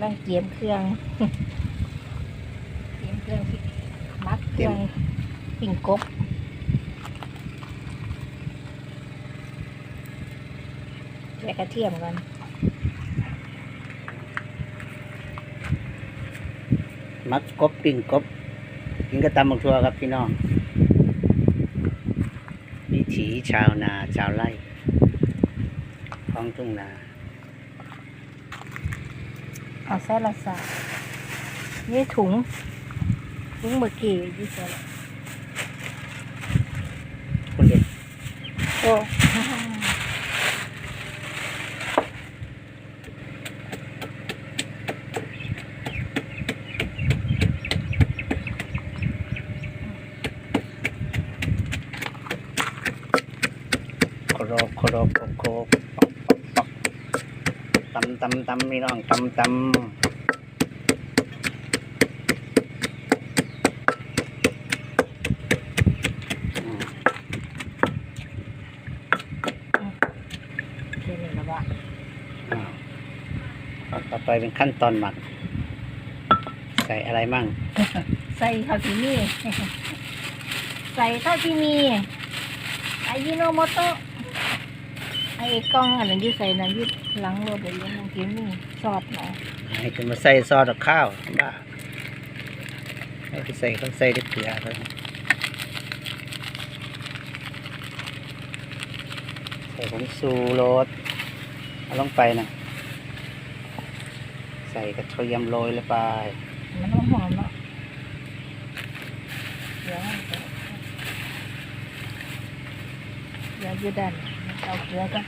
ำลังเตรียมเครื่อง เตรียมเครื่องพริกมักเครื่องปิ่งกบแยกกระเทียมกันมักกบปิ้งกบกินกระตำบักทัวครับพี่น้องวิถีชาวนาชาวไร่ท้องทุ่งนา เอาใส่ละสานี่ถุง ถุงเมื่อกี้ยี่สิบคุณเด็กโอ้โคโรโคโรโคโคปอกปอกปอก ตำตำตำพี่น้องตำตำอืมเดี๋ยวนี้ละว่าอ้าวเอาต่อไปเป็นขั้นตอนหมัก ใส่อะไรมั่ง ใส่ข้าวที่มี ใส่ข้าวที่มีอายิโนโมโตะ ไอ้กล้องอันนั้นอยืดใส่นั้นอยืดหลังรถอะไรอย่างเงี้ยมีซอสหน่อยให้คุณมาใส่ซอสกับข้าวบ้าให้ไปใส่เขาใส่ได้เกลือเขาใส่ผงสูรสเอาลงไปนะใส่กระเทียมโรยลงไปมันต้องหอมเนาะเดี๋ยวให้ใส่ เดี๋ยวอยืดดันเอาเกลือกัน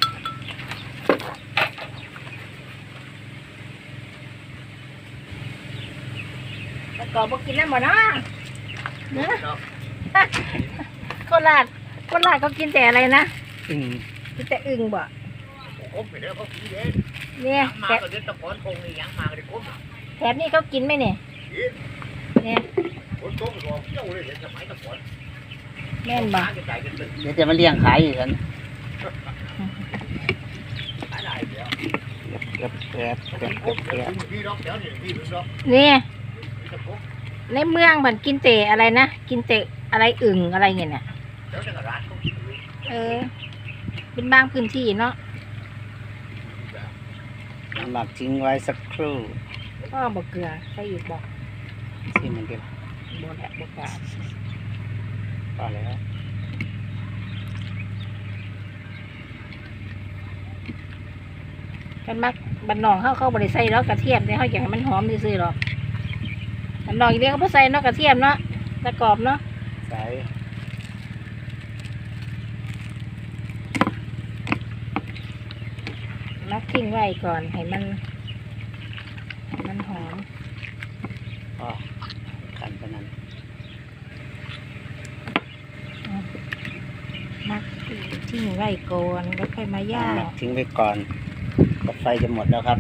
แล้วก็บอกกินน้ำบ่เนาะเนอะโคราชโคราชเขากินแต่อะไรนะอืมกินแต่อึ่งบ่คบไปแล้วเขากินเย็นเนี่ยมาแถบก็เดินตะกอนคงนี่ยังมาก็ได้คบแถบนี้เขากินไหมเนี่ยเนี่ย แม่นบ่หาจะจ่ายกันตึกเดี๋ยวจะมาเลี้ยงขายอีกกันหายหลายเดียวเก็บเก็บเก็บคเก็บบเก็บพี่ดอกเดี๋ยวนี่พี่ดอกเนี่ยจะคบในเมืองมันกินแต่อะไรนะ กินแต่อะไรอึ่งอะไรเงี้ยน่ะเดี๋ยวจะกระร้านเขากินเลยเออ เป็นบางพื้นที่เนาะหมักทิ้งไว้สักครู่ก็บอกเกลือใส่อีกบอกที่มันจะบแหละบกล้า พอแล้วกันมักบันนองเขาเขาบริใส่แล้วกระเทียมแต่เขาอยากให้มันหอมซื่อๆหรอกบันนองอีเดียวเขาบ่ใส่เนาะกระเทียมเนาะตะกรอบเนาะใส่มักทิ้งไว้ก่อนให้มันให้มันหอมพอขันไปนั้น มัก ทิ้งไว้ก่อนแล้วค่อยมาย่างทิ้งไว้ก่อนกับไฟจะหมดแล้วครับ